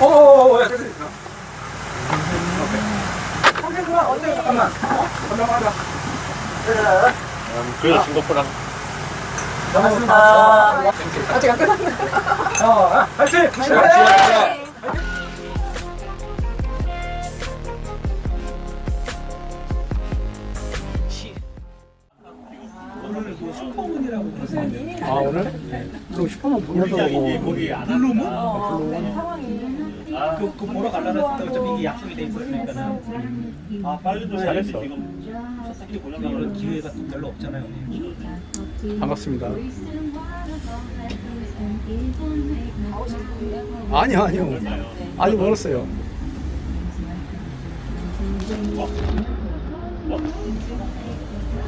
어, 어, 어, 야, 됐어, 됐어. 오케이. 선생님아, 어때? 잠깐만. 건너가자. 그래도 싱가포르랑 반갑습니다. 아직. 어, 그아 오늘? 그 슈퍼문 보면서 안 블루문? 그, 그 보러 가려고 했을 때 어차피 이게 약속이 돼 있었으니까는 아 빨리도 잘했어 지금 이런 기회가 또 별로 없잖아요. 반갑습니다. 아니요, 아니요. 아직 멀었어요.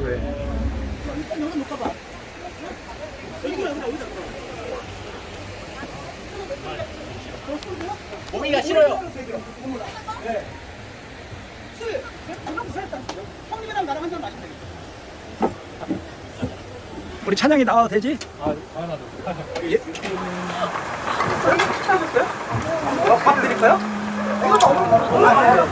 왜? 모기가 싫어요 우리 찬양이 나와도 되지? 아 당연하죠 식사하셨어요? 어, 밥 드릴까요?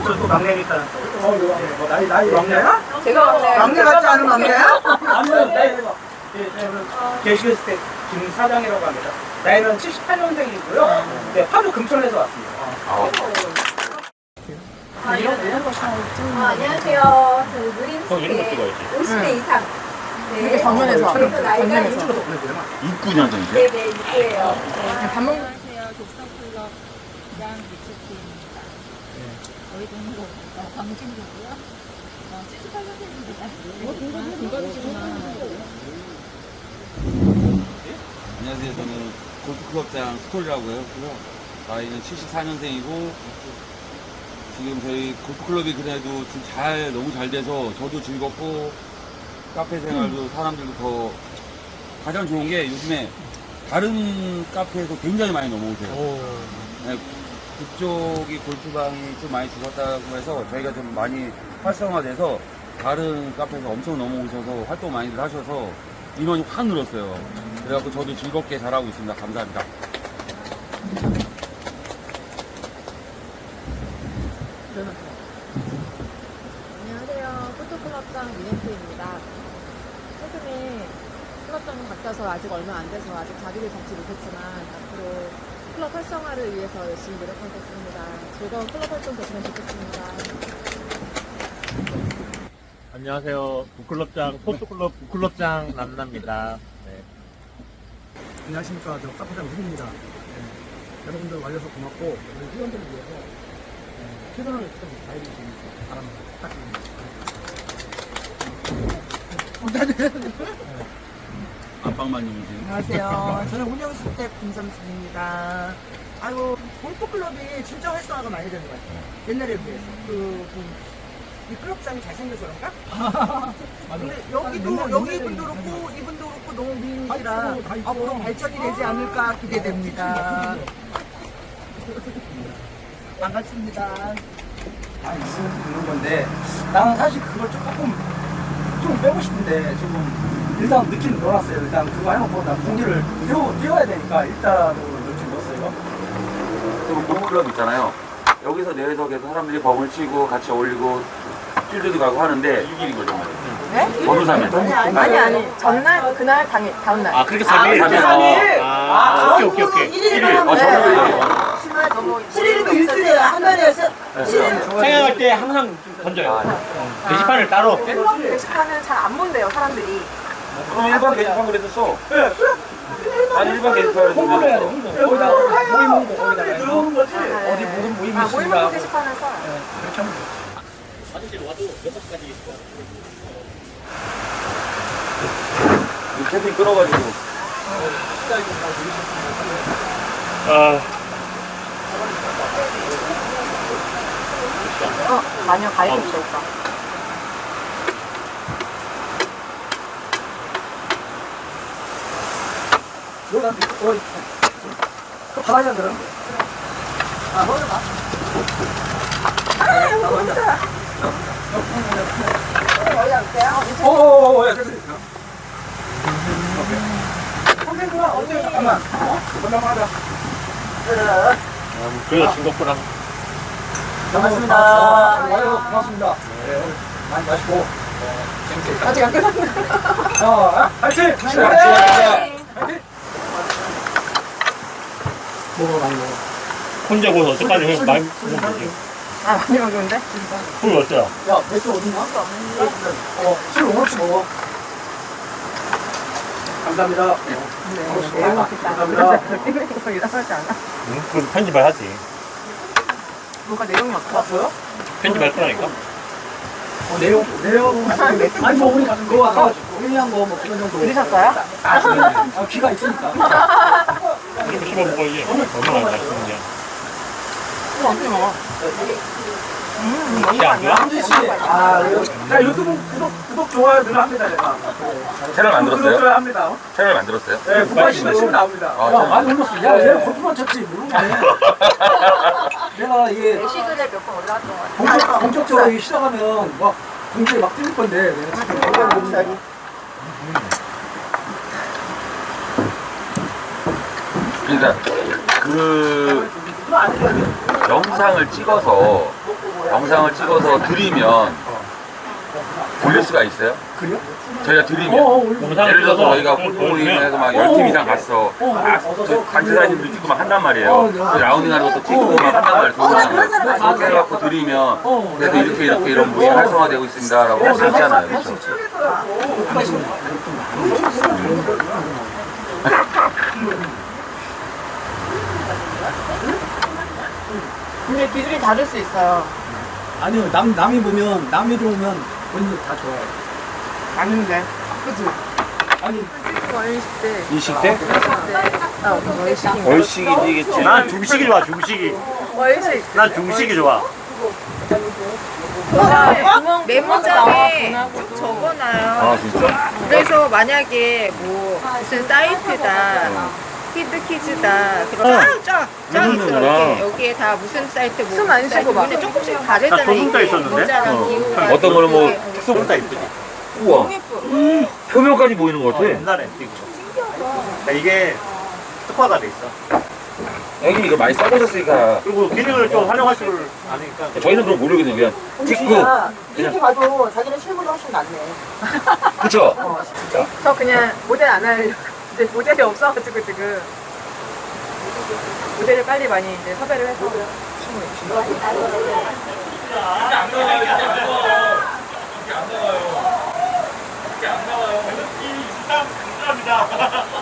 저또 막내니까. 어, 뭐 나이 나이 막내야? 제가 막내. 막내 같지 않은 막내야? 아니요, 나이 뭐. 예, 저는 계시했을 때 김 사장이라고 합니다. 나이는 78년생이고요. 네, 하루 금천에서 왔습니다. 아, 이런 이런 거 아, 안녕하세요. 저 누림 형 이런 거 찍어야지. 50대 이상. 네. 정면에서. 그래서 나이가 정면에서. 69년생이세요? 네네 있고요. 밥 먹, 안녕하세요. 독서클럽 부장 유치팀입니다. 저희 동료입니다. 방진구고요. 어, 78년생입니다. 어, 동갑, 동갑이시구나. 안녕하세요. 저는 골프클럽장 스토리라고 하고요. 나이는 74년생이고 지금 저희 골프클럽이 그래도 지금 잘 너무 잘 돼서 저도 즐겁고 카페 생활도 사람들도 더 가장 좋은 게 요즘에 다른 카페에서 굉장히 많이 넘어오세요. 네, 그쪽이 골프방이 좀 많이 죽었다고 해서 저희가 좀 많이 활성화돼서 다른 카페에서 엄청 넘어오셔서 활동 많이들 하셔서 인원이 확 늘었어요. 그래갖고 저도 즐겁게 잘하고 있습니다. 감사합니다. 안녕하세요. 포토클럽장 윤현수입니다. 최근에 클럽장 바뀌어서 아직 얼마 안 돼서 아직 자리를 잡지 못했지만 앞으로 클럽 활성화를 위해서 열심히 노력하겠습니다. 즐거운 클럽 활동 되시면 좋겠습니다. 안녕하세요 북클럽장 포스클럽 북클럽장 남나입니다 네. 안녕하십니까. 저 카페장 누입니다 네. 여러분들 와주셔서 고맙고, 우리 회원들을 위해서 네, 최선을 좀 다해주시기 바랍니다. 안방마님이세요? 안녕하세요. 저는 운영주택 김삼순입니다. 아이고, 골프클럽이 진짜 활성화가 많이 되는 것 같아요. 옛날에 비해서. 그, 그, 이 클럽장이 잘생겨서 그런가? 근데 여기도, 여기 이분도 그렇고, 이분도 그렇고, 너무 미인이시라 앞으로 발전이 되지 않을까 기대됩니다. 반갑습니다. 다 있는 건데 나는 사실 그걸 조금 좀 빼고 싶은데 지금 일단 느낌 넣어놨어요. 일단 그거 해놓고 나 공기를 띄워, 띄워야 되니까 일단으로 느낌 넣었어요. 또 골프클럽 있잖아요. 여기서 내외석에서 사람들이 범을 치고 같이 어울리고 필드도 가고 하는데 6일인 거죠. 네? 번호사면. 아니, 아니. 전날, 그날, 당일, 다음 날. 아 그렇게 3일? 삼일. 아, 오케이 오케이 오케이 1일만 어, 저는 하면 심할 너무 7일이면 일주일에 한 달에서 7일 생각할 때 항상 던져요 게시판을 따로 클럽 게시판은 잘 안 본대요 사람들이 그럼 일반 게시판 그래도 써. 아니 일반 게시판을 홍보를 해야 돼. 홍보. 여기다 모임 홍보 거기다가 어디 무슨 모임이 아 하고. 게시판을 써요 그렇게 하면 돼. 캠핑 끊어가지고. 아, 어 마녀 어, 그 바닥이나 들어. 아 거기 봐 어, 어, 어, 야, 됐어, 됐어. 오케이. 선생님아, 어때요? 잠깐만. 건너가자. 그래서 싱겁구나. 고맙습니다. 와요, 고맙습니다. 네, 오늘 많이 마시고 어, 재밌게. 아직 안 끝났네. 자, 파이팅! 네, 수고하셨습니다. 먹어, 많이 먹어. 혼자 고서 어떡하지? 많이 먹으면 되지. 아, 많이 먹었는데? 술 어때요? 야, 맥주 어딨냐? 어, 술 오늘치 먹어. 감사합니다. 네, 네, 먹겠다. 감사합니다. 이거 이상하지 않아? 응? 그럼 편집을 하지. 뭐가 내용이 어떠 편집할 거라니까. 어, 내용, 내용. 아니, 뭐, 우리 그거 아까 회의한 거, 뭐, 그런 정도. 들으셨어요? 아, 아, 귀가 있으니까. 좀 씹어 먹어야지. 얼마나 맛있는지. 이거 어떻게 먹어? 혹시 안 돼요? 함지 씨. 아, 이거- 자, 유튜브 구독, 구독, 좋아요 늘 합니다, 제가. 채널 구독, 만들었어요? 좋아요 합니다. 채널 만들었어요? 네, 구독하시면 열심히 나옵니다. 아, 야, 참. 많이 올렸어. 야, 내가 골프만 쳤지, 모르네. 내가 이게 시그널 몇번 올라왔던 것 같아요. 본격, 본격적으로 이게 시작하면 막 공지에 막뜰 건데, 내가 지금 그러니까 그 영상을 찍어서 영상을 찍어서 드리면 올릴 수가 있어요? 그래요? 저희가 어, 드리면 어, 올려. 영상 예를 들어서 저희가 모임에서 막 어, 10팀 어. 이상 갔어. 어, 아, 어, 그 단체 사진도 찍고 막 한단 말이에요. 어, 네. 그 라운딩하는 것도 찍고 막 한단 말이에요. 동영상을. 그렇게 해갖고 드리면 어, 그래도 이렇게 이렇게 이런 모임 활성화되고 있습니다 라고 할 수 있잖아요. 그렇죠? 근데 기준이 다를 수 있어요. 아니요, 남, 남이 보면, 남이 들어오면 본인이 다 좋아요. 아닌데. 그치? 아니, 월식때 20대? 아 월식 월식이겠지. 난 중식이 좋아, 중식이. 월식 난 중식이 좋아. 메모장에 쭉 적어놔요. 아, 진짜? 그래서 만약에 뭐 무슨 사이트다, 히드키즈다, 그럼 쫙쫙 쫙 있어 메모는구나. 이렇게 여기에 다 무슨 사이트 뭐 숨안 쉬고 사이트. 막. 근데 조금씩 다르잖아. 나 조금 더 이게 있었는데? 어. 어떤 거는 뭐 이렇게. 특수분다 이쁘지. 우와. 표면까지 보이는 것 어, 같아. 옛날에 찍은 거. 그러니까 이게 특화가 돼 있어. 형님 이거 많이 써보셨으니까 그리고 기능을 좀 활용할 줄 아니까. 저희는 그럼 모르거든요. 그냥 찍고. 이렇게 봐도 자기는 실물이 훨씬 낫네. 그쵸? 저 그냥 모델 안 할, 이제 모델이 없어가지고 지금 모델을 빨리 많이 이제 섭외를 해서 감사합니다. 한국에서